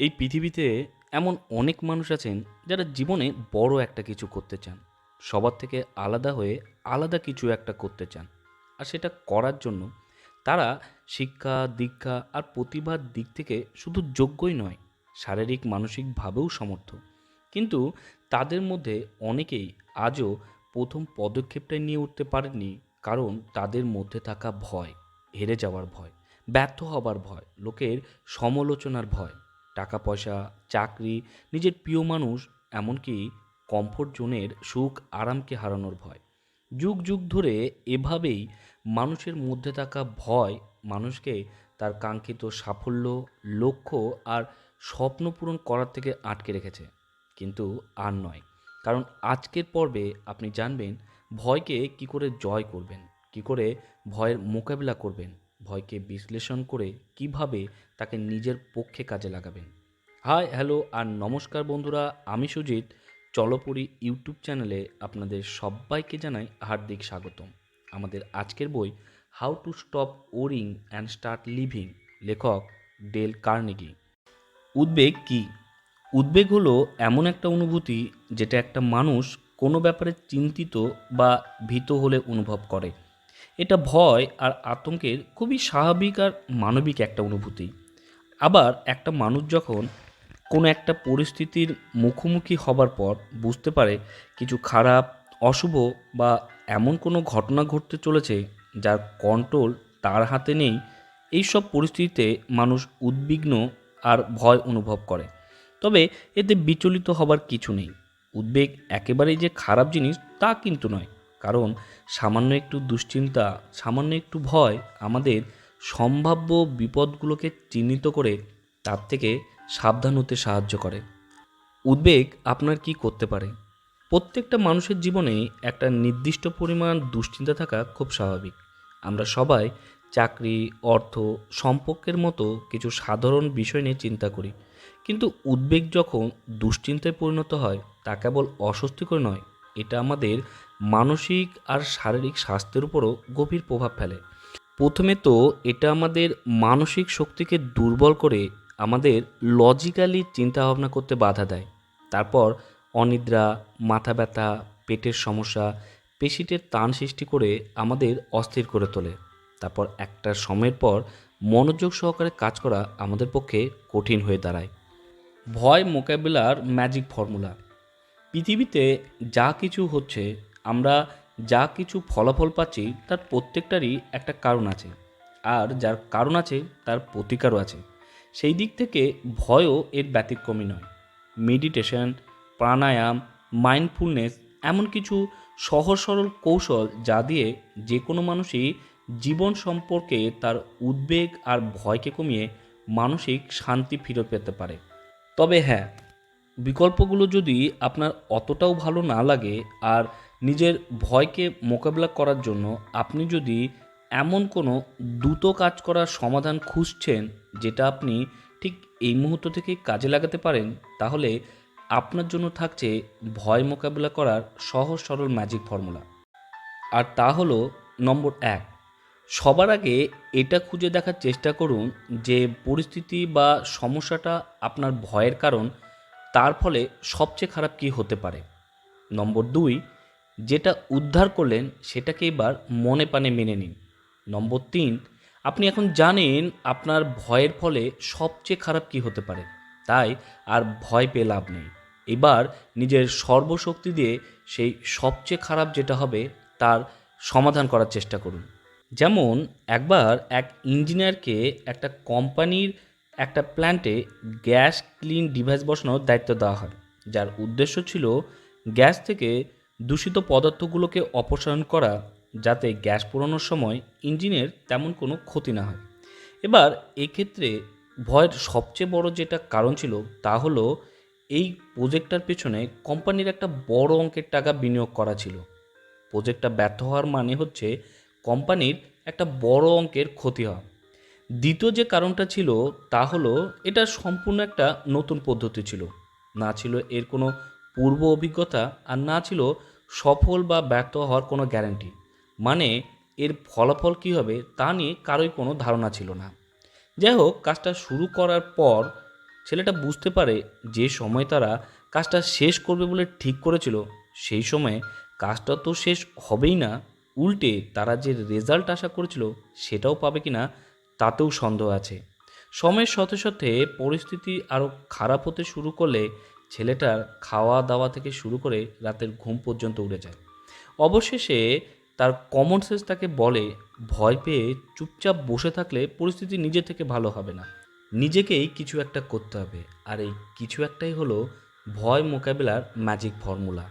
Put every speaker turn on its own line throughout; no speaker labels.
এই পৃথিবীতে এমন অনেক মানুষ আছেন যারা জীবনে বড় একটা কিছু করতে চান, সবার থেকে আলাদা হয়ে আলাদা কিছু একটা করতে চান। আর সেটা করার জন্য তারা শিক্ষা, দীক্ষা আর প্রতিভার দিক থেকে শুধু যোগ্যই নয়, শারীরিক মানসিকভাবেও সমর্থ। কিন্তু তাদের মধ্যে অনেকেই আজও প্রথম পদক্ষেপটাই নিয়ে উঠতে পারেননি কারণ তাদের মধ্যে থাকা ভয়, হেরে যাওয়ার ভয়, ব্যর্থ হবার ভয়, লোকের সমালোচনার ভয়। টাকা পয়সা চাকরি, নিজের প্রিয় মানুষ, এমনকি কমফোর্ট জোনের সুখ, আরামকে হারানোর ভয়। যুগ যুগ ধরে এভাবেই মানুষের মধ্যে থাকা ভয় মানুষকে তার কাঙ্ক্ষিত সাফল্য, লক্ষ্য আর স্বপ্ন পূরণ করার থেকে আটকে রেখেছে। কিন্তু আর নয়। কারণ আজকের পর্বে আপনি জানবেন ভয়কে কি করে জয় করবেন, কি করে ভয়ের মোকাবিলা করবেন ভয়কে বিশ্লেষণ করে কীভাবে তাকে নিজের পক্ষে কাজে লাগাবেন। হাই, হ্যালো, আর নমস্কার বন্ধুরা, আমি সুজিত। চলপুরি ইউটিউব চ্যানেলে আপনাদের সবাইকে জানাই হার্দিক স্বাগতম। আমাদের আজকের বই how to stop worrying and start living, লেখক ডেল কার্নেগি। উদ্বেগ কি? উদ্বেগ হলো এমন একটা অনুভূতি যেটা একটা মানুষ কোনো ব্যাপারে চিন্তিত বা ভীত হলে অনুভব করে। এটা ভয় আর আতঙ্কের খুবই স্বাভাবিক আর মানবিক একটা অনুভূতি। আবার একটা মানুষ যখন কোনো একটা পরিস্থিতির মুখোমুখি হবার পর বুঝতে পারে কিছু খারাপ, অশুভ বা এমন কোনো ঘটনা ঘটতে চলেছে যার কন্ট্রোল তার হাতে নেই এই সব পরিস্থিতিতে মানুষ উদ্বিগ্ন আর ভয় অনুভব করে। তবে এতে বিচলিত হবার কিছু নেই। উদ্বেগ একেবারেই যে খারাপ জিনিস তা কিন্তু নয়। কারণ সামান্য একটু দুশ্চিন্তা, সামান্য একটু ভয় আমাদের সম্ভাব্য বিপদগুলোকে চিহ্নিত করে তার থেকে সাবধান হতে সাহায্য করে। উদ্বেগ আপনার কি করতে পারে? প্রত্যেকটা মানুষের জীবনে একটা নির্দিষ্ট পরিমাণ দুশ্চিন্তা থাকা খুব স্বাভাবিক। আমরা সবাই চাকরি, অর্থ, সম্পর্কের মতো কিছু সাধারণ বিষয় নিয়ে চিন্তা করি। কিন্তু উদ্বেগ যখন দুশ্চিন্তায় পরিণত হয়, তা কেবল অস্বস্তিকর নয় এটা আমাদের মানসিক আর শারীরিক স্বাস্থ্যের উপরও গভীর প্রভাব ফেলে। প্রথমে তো এটা আমাদের মানসিক শক্তিকে দুর্বল করে আমাদের লজিক্যালি চিন্তাভাবনা করতে বাধা দেয়। তারপর অনিদ্রা, মাথা ব্যথা, পেটের সমস্যা পেশিটের টান সৃষ্টি করে আমাদের অস্থির করে তোলে। তারপর একটা সময়ের পর মনোযোগ সহকারে কাজ করা আমাদের পক্ষে কঠিন হয়ে দাঁড়ায়। ভয় মোকাবিলার ম্যাজিক ফর্মুলা পৃথিবীতে যা কিছু হচ্ছে, আমরা যা কিছু ফলাফল পাচ্ছি, তার প্রত্যেকটারই একটা কারণ আছে। আর যার কারণ আছে, তার প্রতিকারও আছে। সেই দিক থেকে ভয়ও এর ব্যতিক্রমী নয়। মেডিটেশন, প্রাণায়াম, মাইন্ডফুলনেস এমন কিছু সহজ সরল কৌশল যা দিয়ে যে কোনো মানুষই জীবন সম্পর্কে তার উদ্বেগ আর ভয়কে কমিয়ে মানসিক শান্তি ফিরে পেতে পারে। তবে হ্যাঁ বিকল্পগুলো যদি আপনার অতটাও ভালো না লাগে আর নিজের ভয়কে মোকাবিলা করার জন্য আপনি যদি এমন কোনো দ্রুত কাজ করার সমাধান খুঁজছেন যেটা আপনি ঠিক এই মুহূর্ত থেকেই কাজে লাগাতে পারেন, তাহলে আপনার জন্য থাকছে ভয় মোকাবিলা করার সহজ সরল ম্যাজিক ফর্মুলা আর তা হলো নম্বর এক, সবার আগে এটা খুঁজে দেখার চেষ্টা করুন যে পরিস্থিতি বা সমস্যাটা আপনার ভয়ের কারণ তার ফলে সবচেয়ে খারাপ কী হতে পারে? নম্বর দুই, যেটা উদ্ধার করলেন সেটাকে এবার মনে পানে মেনে নিন। নম্বর তিন, আপনি এখন জানেন আপনার ভয়ের ফলে সবচেয়ে খারাপ কী হতে পারে। তাই আর ভয় পেয়ে লাভ নেই। এবার নিজের সর্বশক্তি দিয়ে সেই সবচেয়ে খারাপ যেটা হবে তার সমাধান করার চেষ্টা করুন। যেমন একবার এক ইঞ্জিনিয়ারকে একটা কোম্পানির একটা প্ল্যান্টে গ্যাস ক্লিন ডিভাইস বসানোর দায়িত্ব দেওয়া হয়, যার উদ্দেশ্য ছিল গ্যাস থেকে দূষিত পদার্থগুলোকে অপসারণ করা যাতে গ্যাস পোড়ানোর সময় ইঞ্জিনের তেমন কোনো ক্ষতি না হয়। এবার এক্ষেত্রে ভয়ের সবচেয়ে বড় যেটা কারণ ছিল তা হলো এই প্রজেক্টটার পেছনে কোম্পানির একটা বড় অঙ্কের টাকা বিনিয়োগ করা ছিল। প্রজেক্টটা ব্যর্থ হওয়ার মানে হচ্ছে কোম্পানির একটা বড় অঙ্কের ক্ষতি হওয়া। দ্বিতীয় যে কারণটা ছিল তা হলো এটা সম্পূর্ণ একটা নতুন পদ্ধতি ছিল। না ছিল এর কোনো পূর্ব অভিজ্ঞতা আর না ছিল সফল বা ব্যর্থ হওয়ার কোনো গ্যারান্টি মানে এর ফলাফল কী হবে তা নিয়ে কারোই কোনো ধারণা ছিল না। যাই হোক, কাজটা শুরু করার পর ছেলেটা বুঝতে পারে যে সময় তারা কাজটা শেষ করবে বলে ঠিক করেছিল, সেই সময়ে কাজটা তো শেষ হবেই না। উল্টে তারা যে রেজাল্ট আশা করেছিল সেটাও পাবে কিনা তাতেও সন্দেহ আছে। সময়ের সাথে সাথে পরিস্থিতি আরও খারাপ হতে শুরু করলে ছেলেটার খাওয়া দাওয়া থেকে শুরু করে রাতের ঘুম পর্যন্ত উড়ে যায়। অবশেষে তার কমন সেন্স তাকে বলে, ভয় পেয়ে চুপচাপ বসে থাকলে পরিস্থিতি নিজে থেকে ভালো হবে না। নিজেকেই কিছু একটা করতে হবে। আর এই কিছু একটাই হলো ভয় মোকাবেলার ম্যাজিক ফর্মুলা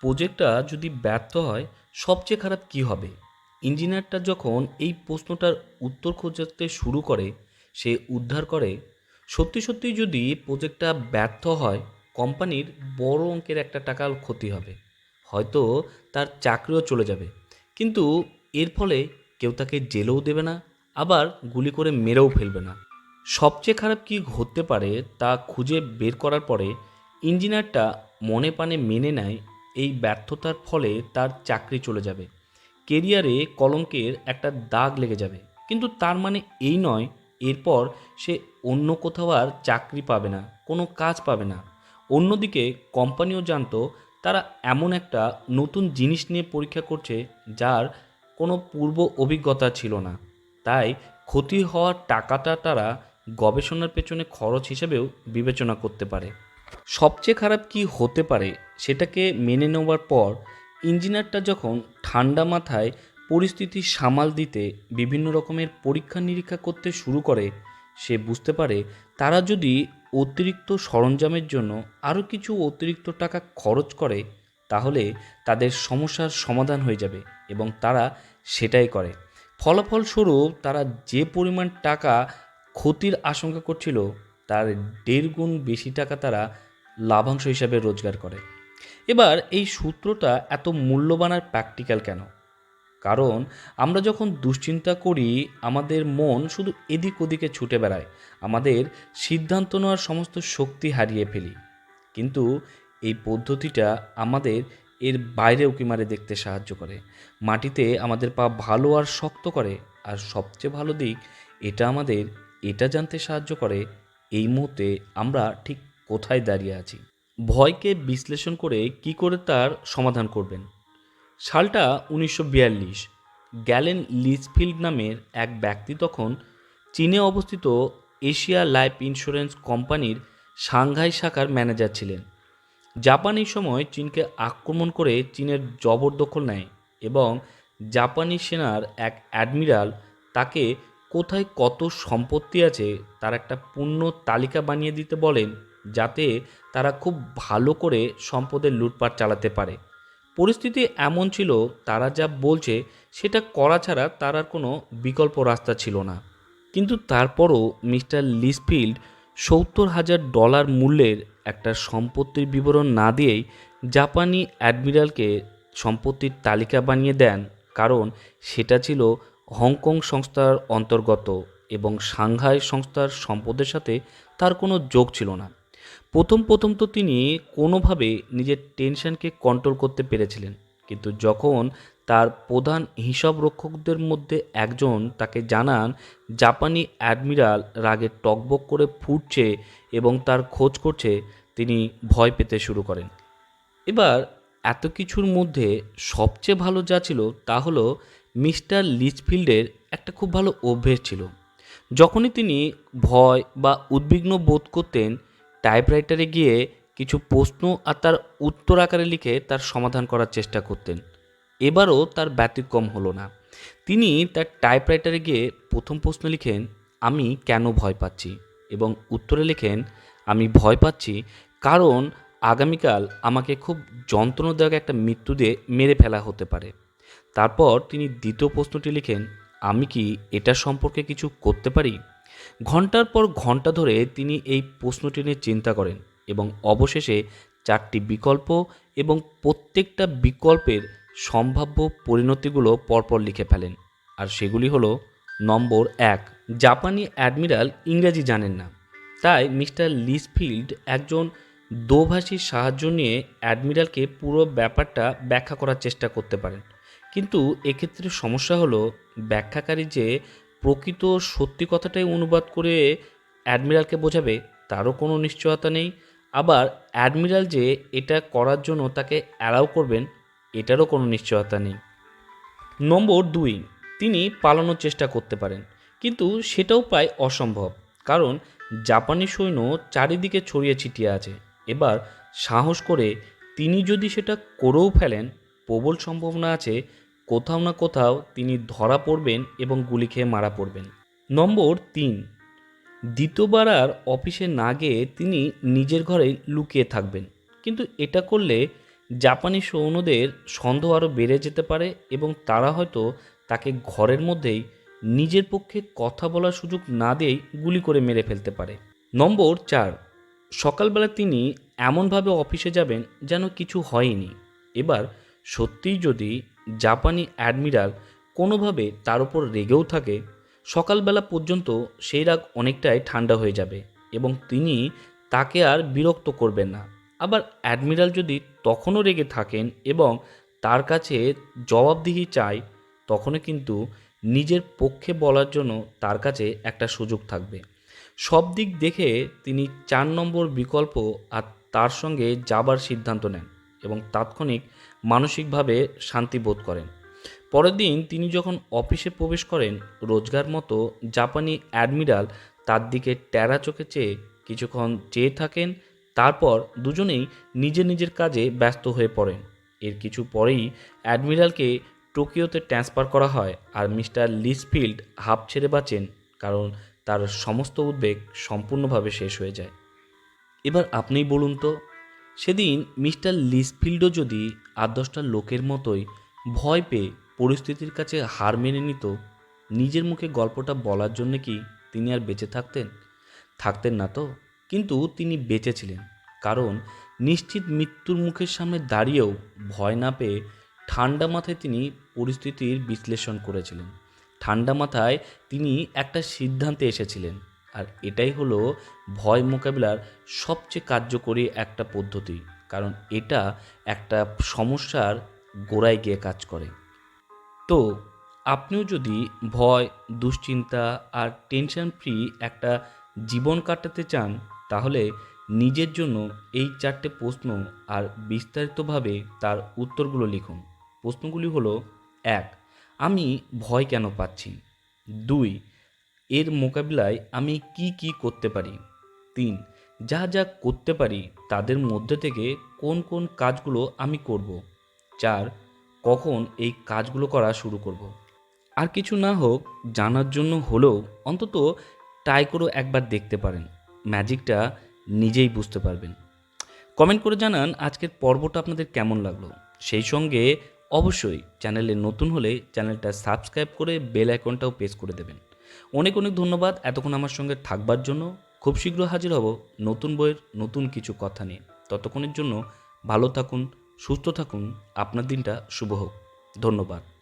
প্রজেক্টটা যদি ব্যর্থ হয়, সবচেয়ে খারাপ কি হবে? ইঞ্জিনিয়ারটা যখন এই প্রশ্নটার উত্তর খোঁজাতে শুরু করে, সে উদ্ধার করে। সত্যি সত্যি যদি প্রজেক্টটা ব্যর্থ হয়, কোম্পানির বড় অঙ্কের একটা টাকার ক্ষতি হবে। হয়তো তার চাকরিও চলে যাবে। কিন্তু এর ফলে কেউ তাকে জেলেও দেবে না, আবার গুলি করে মেরেও ফেলবে না। সবচেয়ে খারাপ কি ঘটতে পারে তা খুঁজে বের করার পরে ইঞ্জিনিয়ারটা মনে প্রাণে মেনে নেয়, এই ব্যর্থতার ফলে তার চাকরি চলে যাবে। কেরিয়ারে কলঙ্কের একটা দাগ লেগে যাবে। কিন্তু তার মানে এই নয়, এরপর সে অন্য কোথাও আর চাকরি পাবে না, কোনো কাজ পাবে না। অন্যদিকে কোম্পানিও জানতো, তারা এমন একটা নতুন জিনিস নিয়ে পরীক্ষা করছে, যার কোনো পূর্ব অভিজ্ঞতা ছিল না। তাই ক্ষতি হওয়ার টাকাটা তারা গবেষণার পেছনে খরচ হিসেবেও বিবেচনা করতে পারে। সবচেয়ে খারাপ কি হতে পারে, সেটাকে মেনে নেওয়ার পর ইঞ্জিনিয়ারটা যখন ঠান্ডা মাথায় পরিস্থিতি সামাল দিতে বিভিন্ন রকমের পরীক্ষা নিরীক্ষা করতে শুরু করে, সে বুঝতে পারে তারা যদি অতিরিক্ত সরঞ্জামের জন্য আরও কিছু অতিরিক্ত টাকা খরচ করে, তাহলে তাদের সমস্যার সমাধান হয়ে যাবে এবং তারা সেটাই করে। ফলাফলস্বরূপ তারা যে পরিমাণ টাকা ক্ষতির আশঙ্কা করছিল, তার দেড় গুণ বেশি টাকা তারা লাভাংশ হিসাবে রোজগার করে। এবার এই সূত্রটা এত মূল্যবান আর প্র্যাকটিক্যাল কেন? কারণ আমরা যখন দুশ্চিন্তা করি, আমাদের মন শুধু এদিক ওদিকে ছুটে বেড়ায়, আমাদের সিদ্ধান্ত নেওয়ার সমস্ত শক্তি হারিয়ে ফেলি। কিন্তু এই পদ্ধতিটা আমাদের এর বাইরে উকি মারে দেখতে সাহায্য করে? মাটিতে আমাদের পা ভালো আর শক্ত করে, আর সবচেয়ে ভালো দিক এটা আমাদের এটা জানতে সাহায্য করে, এই মুহূর্তে আমরা ঠিক কোথায় দাঁড়িয়ে আছি। ভয়কে বিশ্লেষণ করে কি করে তার সমাধান করবেন? সালটা উনিশশো বিয়াল্লিশ, গ্যালেন লিজফিল্ড নামের এক ব্যক্তি তখন চীনে অবস্থিত এশিয়া লাইফ ইন্স্যুরেন্স কোম্পানির সাংঘাই শাখার ম্যানেজার ছিলেন। জাপান সময় চীনকে আক্রমণ করে চীনের জবরদখল নেয় এবং জাপানি সেনার এক অ্যাডমিরাল তাকে কোথায় কত সম্পত্তি আছে তার একটা পূর্ণ তালিকা বানিয়ে দিতে বলেন যাতে তারা খুব ভালো করে সম্পদের লুটপাট চালাতে পারে। পরিস্থিতি এমন ছিল, তারা যা বলছে সেটা করা ছাড়া তার আর কোনো বিকল্প রাস্তা ছিল না। কিন্তু তারপরও মিস্টার লিসফিল্ড সত্তর হাজার ডলার মূল্যের একটা সম্পত্তির বিবরণ না দিয়েই জাপানি অ্যাডমিরালকে সম্পত্তির তালিকা বানিয়ে দেন, কারণ সেটা ছিল হংকং সংস্থার অন্তর্গত এবং সাংহাই সংস্থার সম্পদের সাথে তার কোনো যোগ ছিল না। প্রথম প্রথম তো তিনি কোনোভাবে নিজের টেনশনকে কন্ট্রোল করতে পেরেছিলেন। কিন্তু যখন তার প্রধান হিসাব রক্ষকদের মধ্যে একজন তাকে জানান, জাপানি অ্যাডমিরাল রাগে টকবক করে ফুটছে এবং তার খোঁজ করছে তিনি ভয় পেতে শুরু করেন। এবার এত কিছুর মধ্যে সবচেয়ে ভালো যা ছিল তা হলো মিস্টার লিচফিল্ডের একটা খুব ভালো অভ্যেস ছিল। যখনই তিনি ভয় বা উদ্বিগ্ন বোধ করতেন টাইপরাইটারে গিয়ে কিছু প্রশ্ন আর তার উত্তর আকারে লিখে তার সমাধান করার চেষ্টা করতেন। এবারও তার ব্যতিক্রম হলো না। তিনি তার টাইপরাইটারে গিয়ে প্রথম প্রশ্ন লিখেন, আমি কেন ভয় পাচ্ছি? এবং উত্তরে লিখেন, আমি ভয় পাচ্ছি কারণ আগামীকাল আমাকে খুব যন্ত্রণাদায়ক একটা মৃত্যু দিয়ে মেরে ফেলা হতে পারে। তারপর তিনি দ্বিতীয় প্রশ্নটি লিখেন, আমি কি এটা সম্পর্কে কিছু করতে পারি? ঘণ্টার পর ঘণ্টা ধরে তিনি এই প্রশ্নটি নিয়ে চিন্তা করেন এবং অবশেষে চারটি বিকল্প এবং প্রত্যেকটা বিকল্পের সম্ভাব্য পরিণতিগুলো পরপর লিখে ফেলেন। আর সেগুলি হলো, নম্বর এক, জাপানি অ্যাডমিরাল ইংরেজি জানেন না। তাই মিস্টার লিসফিল্ড একজন দোভাষীর সাহায্য নিয়ে অ্যাডমিরালকে পুরো ব্যাপারটা ব্যাখ্যা করার চেষ্টা করতে পারেন। কিন্তু এক্ষেত্রে সমস্যা হলো ব্যাখ্যাকারী যে প্রকৃত সত্যি কথাটাই অনুবাদ করে অ্যাডমিরালকে বোঝাবে, তারও কোনো নিশ্চয়তা নেই। আবার অ্যাডমিরাল যে এটা করার জন্য তাকে অ্যালাউ করবেন, এটারও কোনো নিশ্চয়তা নেই। নম্বর দুই, তিনি পালানোর চেষ্টা করতে পারেন, কিন্তু সেটাও প্রায় অসম্ভব, কারণ জাপানি সৈন্য চারিদিকে ছড়িয়ে ছিটিয়ে আছে। এবার সাহস করে তিনি যদি সেটা করেও ফেলেন, প্রবল সম্ভাবনা আছে কোথাও না কোথাও তিনি ধরা পড়বেন এবং গুলি খেয়ে মারা পড়বেন। নম্বর তিন, দ্বিতীয়বার আর অফিসে না গিয়ে তিনি নিজের ঘরে লুকিয়ে থাকবেন। কিন্তু এটা করলে জাপানি সৈন্যদের সন্দেহ আরও বেড়ে যেতে পারে এবং তারা হয়তো তাকে ঘরের মধ্যেই নিজের পক্ষে কথা বলার সুযোগ না দিয়েই গুলি করে মেরে ফেলতে পারে। নম্বর চার, সকালবেলা তিনি এমনভাবে অফিসে যাবেন যেন কিছু হয়নি। এবার সত্যিই যদি জাপানি অ্যাডমিরাল কোনোভাবে তার উপর রেগেও থাকে, সকালবেলা পর্যন্ত সেই রাগ অনেকটাই ঠান্ডা হয়ে যাবে এবং তিনি তাকে আর বিরক্ত করবেন না। আবার অ্যাডমিরাল যদি তখনও রেগে থাকেন এবং তার কাছে জবাবদিহি চায়, তখনও কিন্তু নিজের পক্ষে বলার জন্য তার কাছে একটা সুযোগ থাকবে। সব দিক দেখে তিনি চার নম্বর বিকল্প আর তার সঙ্গে যাবার সিদ্ধান্ত নেন। এবং তাৎক্ষণিক মানসিকভাবে শান্তি বোধ করেন। পরের দিন তিনি যখন অফিসে প্রবেশ করেন, রোজগার মতো জাপানি অ্যাডমিরাল তার দিকে টেরা চোখে চেয়ে কিছুক্ষণ চেয়ে থাকেন, তারপর দুজনেই নিজের নিজের কাজে ব্যস্ত হয়ে পড়েন। এর কিছু পরেই অ্যাডমিরালকে টোকিওতে ট্রান্সফার করা হয় আর মিস্টার লিসফিল্ড হাফ ছেড়ে বাঁচেন, কারণ তার সমস্ত উদ্বেগ সম্পূর্ণভাবে শেষ হয়ে যায়। এবার আপনিই বলুন তো সেদিন মিস্টার লিসফিল্ডও যদি আট দশটা লোকের মতোই ভয় পেয়ে পরিস্থিতির কাছে হার মেনে নিত, নিজের মুখে গল্পটা বলার জন্য কি তিনি আর বেঁচে থাকতেন? থাকতেন না তো, কিন্তু তিনি বেঁচে ছিলেন, কারণ নিশ্চিত মৃত্যুর মুখের সামনে দাঁড়িয়েও ভয় না পেয়ে ঠান্ডা মাথায় তিনি পরিস্থিতির বিশ্লেষণ করেছিলেন। ঠান্ডা মাথায় তিনি একটা সিদ্ধান্তে এসেছিলেন। আর এটাই হলো ভয় মোকাবিলার সবচেয়ে কার্যকরী একটা পদ্ধতি, কারণ এটা একটা সমস্যার গোড়ায় গিয়ে কাজ করে। তো আপনিও যদি ভয়, দুশ্চিন্তা আর টেনশন ফ্রি একটা জীবন কাটাতে চান, তাহলে নিজের জন্য এই চারটে প্রশ্ন আর বিস্তারিতভাবে তার উত্তরগুলো লিখুন। প্রশ্নগুলি হলো, এক, আমি ভয় কেন পাচ্ছি? দুই এর মোকাবিলায় আমি কি কি করতে পারি? তিন, যা যা করতে পারি তাদের মধ্যে থেকে কোন কোন কাজগুলো আমি করব? চার, কখন এই কাজগুলো করা শুরু করব? আর কিছু না হোক, জানার জন্য হলেও অন্তত ট্রাই করেও একবার দেখতে পারেন। ম্যাজিকটা নিজেই বুঝতে পারবেন। কমেন্ট করে জানান আজকের পর্বটা আপনাদের কেমন লাগল। সেই সঙ্গে অবশ্যই চ্যানেলে নতুন হলে চ্যানেলটা সাবস্ক্রাইব করে বেল আইকনটাও প্রেস করে দেবেন। অনেক অনেক ধন্যবাদ এতক্ষণ আমার সঙ্গে থাকবার জন্য। খুব শীঘ্র হাজির হব নতুন বইয়ের নতুন কিছু কথা নিয়ে। ততক্ষণের জন্য ভালো থাকুন, সুস্থ থাকুন। আপনার দিনটা শুভ হোক। ধন্যবাদ।